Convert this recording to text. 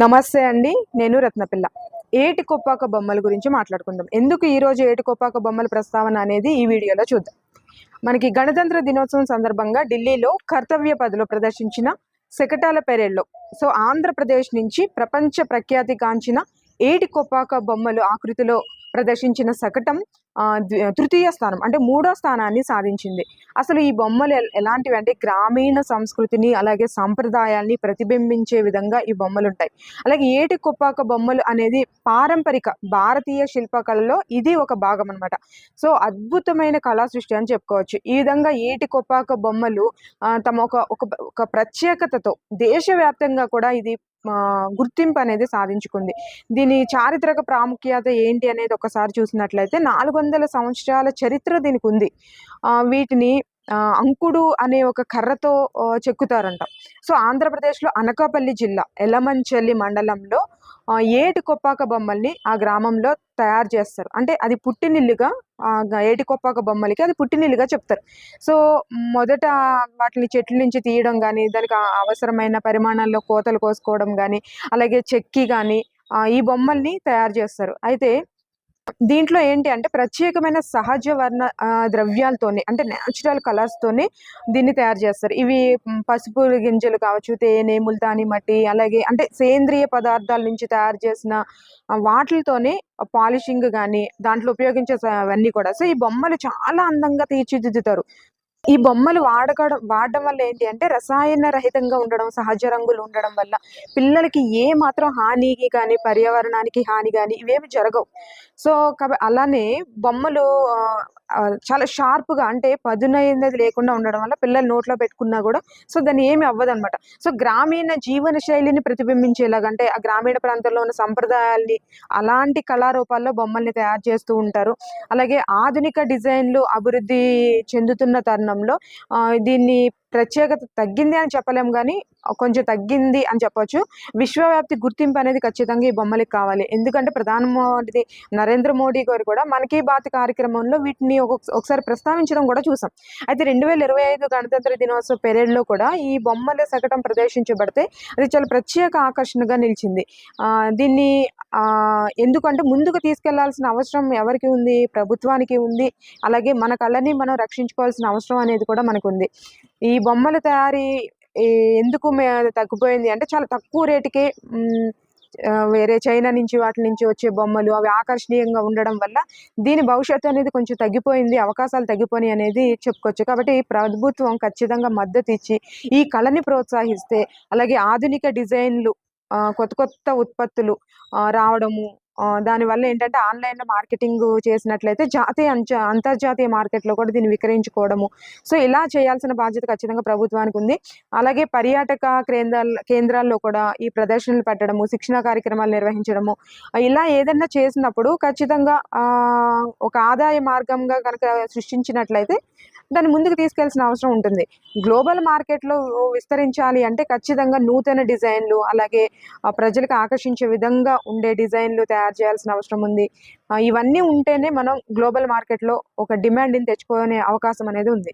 నమస్తే అండి నేను రత్నపిల్ల. ఏటి కొప్పాక బొమ్మల గురించి మాట్లాడుకుందాం. ఎందుకు ఈరోజు ఏటి కొప్పాక బొమ్మల ప్రస్తావన అనేది ఈ వీడియోలో చూద్దాం. మనకి గణతంత్ర దినోత్సవం సందర్భంగా ఢిల్లీలో కర్తవ్య పదిలో ప్రదర్శించిన శకటాల పెరేడ్లో సో ఆంధ్రప్రదేశ్ నుంచి ప్రపంచ ప్రఖ్యాతి కాంచిన ఏటి కొపాక బొమ్మలు ఆకృతిలో ప్రదర్శించిన శకటం తృతీయ స్థానం అంటే మూడో స్థానాన్ని సాధించింది. అసలు ఈ బొమ్మలు ఎలాంటివి అంటే గ్రామీణ సంస్కృతిని అలాగే సాంప్రదాయాల్ని ప్రతిబింబించే విధంగా ఈ బొమ్మలు ఉంటాయి అలాగే ఏటి కుప్పాక బొమ్మలు అనేది పారంపరిక భారతీయ శిల్పకళలో ఇది ఒక భాగం అనమాట సో అద్భుతమైన కళా సృష్టి అని చెప్పుకోవచ్చు. ఈ విధంగా ఏటి కుప్పాక బొమ్మలు తమ ఒక ఒక ఒక ప్రత్యేకతతో దేశవ్యాప్తంగా కూడా ఇది గుర్తింపు అనేది సాధించుకుంది. దీని చారిత్రక ప్రాముఖ్యత ఏంటి అనేది ఒకసారి చూసినట్లయితే నాలుగు వందల సంవత్సరాల చరిత్ర దీనికి ఉంది వీటిని అంకుడు అనే ఒక కర్రతో చెక్కుతారంట. సో ఆంధ్రప్రదేశ్లో అనకాపల్లి జిల్లా ఎలమంచల్లి మండలంలో ఏటి కొప్పాక బొమ్మల్ని ఆ గ్రామంలో తయారు చేస్తారు. అంటే అది పుట్టినిల్లుగా ఏటి కొప్పాక బొమ్మలకి అది పుట్టినిల్లుగా చెప్తారు. సో మొదట వాటిని చెట్ల నుంచి తీయడం కానీ దానికి అవసరమైన పరిమాణాల్లో కోతలు కోసుకోవడం కానీ అలాగే చెక్కి కానీ ఈ బొమ్మల్ని తయారు చేస్తారు. అయితే దీంట్లో ఏంటి అంటే ప్రత్యేకమైన సహజ వర్ణ ద్రవ్యాలతోనే అంటే న్యాచురల్ కలర్స్తోనే దీన్ని తయారు చేస్తారు. ఇవి పసుపు గింజలు కావచ్చు తేనె ముల్తాని మట్టి అలాగే అంటే సేంద్రియ పదార్థాల నుంచి తయారు చేసిన వాటిలతోనే వాటితోనే పాలిషింగ్ కానీ దాంట్లో ఉపయోగించే అవన్నీ కూడా. సో ఈ బొమ్మలు చాలా అందంగా తీర్చిదిద్దుతారు. ఈ బొమ్మలు వాడకడం వాడడం వల్ల ఏంటి అంటే రసాయన రహితంగా ఉండడం సహజ రంగులు ఉండడం వల్ల పిల్లలకి ఏ మాత్రం హానికి కానీ పర్యావరణానికి హాని కానీ ఇవేమి జరగవు. సో అలానే బొమ్మలు చాలా షార్ప్గా అంటే పదునైనది లేకుండా ఉండడం వల్ల పిల్లలు నోట్లో పెట్టుకున్నా కూడా సో దాన్ని ఏమి అవ్వదు అనమాట సో గ్రామీణ జీవన శైలిని ప్రతిబింబించేలాగా అంటే ఆ గ్రామీణ ప్రాంతంలో ఉన్న సంప్రదాయాల్ని అలాంటి కళారూపాల్లో బొమ్మల్ని తయారు చేస్తూ ఉంటారు. అలాగే ఆధునిక డిజైన్లు అభివృద్ధి చెందుతున్న తరుణంలో దీన్ని ప్రత్యేకత తగ్గింది అని చెప్పలేము కానీ కొంచెం తగ్గింది అని చెప్పొచ్చు. విశ్వవ్యాప్తి గుర్తింపు అనేది ఖచ్చితంగా ఈ బొమ్మలకి కావాలి. ఎందుకంటే ప్రధానమంత్రి నరేంద్ర మోడీ గారు కూడా మనకి కీ బాత్ కార్యక్రమంలో వీటిని ఒకసారి ప్రస్తావించడం కూడా చూసాం. అయితే రెండు వేల ఇరవై ఐదు గణతంత్ర దినోత్సవ పెరేడ్లో కూడా ఈ బొమ్మల శకటం ప్రదర్శించబడితే అది చాలా ప్రత్యేక ఆకర్షణగా నిలిచింది. దీన్ని ఎందుకంటే ముందుకు తీసుకెళ్ళాల్సిన అవసరం ఎవరికి ఉంది? ప్రభుత్వానికి ఉంది. అలాగే మన కళని మనం రక్షించుకోవాల్సిన అవసరం అనేది కూడా మనకు ఉంది. ఈ బొమ్మల తయారీ ఎందుకు మే తగ్గిపోయింది అంటే చాలా తక్కువ రేటుకే వేరే చైనా నుంచి వాటి నుంచి వచ్చే బొమ్మలు అవి ఆకర్షణీయంగా ఉండడం వల్ల దీని భవిష్యత్తు అనేది కొంచెం తగ్గిపోయింది అవకాశాలు తగ్గిపోయినాయి అనేది చెప్పుకోవచ్చు. కాబట్టి ప్రభుత్వం ఖచ్చితంగా మద్దతు ఇచ్చి ఈ కళని ప్రోత్సహిస్తే అలాగే ఆధునిక డిజైన్లు కొత్త కొత్త ఉత్పత్తులు రావడము దానివల్ల ఏంటంటే ఆన్లైన్లో మార్కెటింగ్ చేసినట్లయితే జాతీయ అంతర్జాతీయ మార్కెట్లో కూడా దీన్ని విక్రయించుకోవడము. సో ఇలా చేయాల్సిన బాధ్యత ఖచ్చితంగా ప్రభుత్వానికి ఉంది. అలాగే పర్యాటక కేంద్రాల కేంద్రాల్లో కూడా ఈ ప్రదర్శనలు పెట్టడము శిక్షణ కార్యక్రమాలు నిర్వహించడము ఇలా ఏదైనా చేసినప్పుడు ఖచ్చితంగా ఒక ఆదాయ మార్గంగా కనుక సృష్టించినట్లయితే దాన్ని ముందుకు తీసుకెళ్ళాల్సిన అవసరం ఉంటుంది. గ్లోబల్ మార్కెట్లో విస్తరించాలి అంటే ఖచ్చితంగా నూతన డిజైన్లు అలాగే ప్రజలకు ఆకర్షించే విధంగా ఉండే డిజైన్లు తయారు చేయాల్సిన అవసరం ఉంది. ఇవన్నీ ఉంటేనే మనం గ్లోబల్ మార్కెట్లో ఒక డిమాండ్ని తెచ్చుకునే అవకాశం అనేది ఉంది.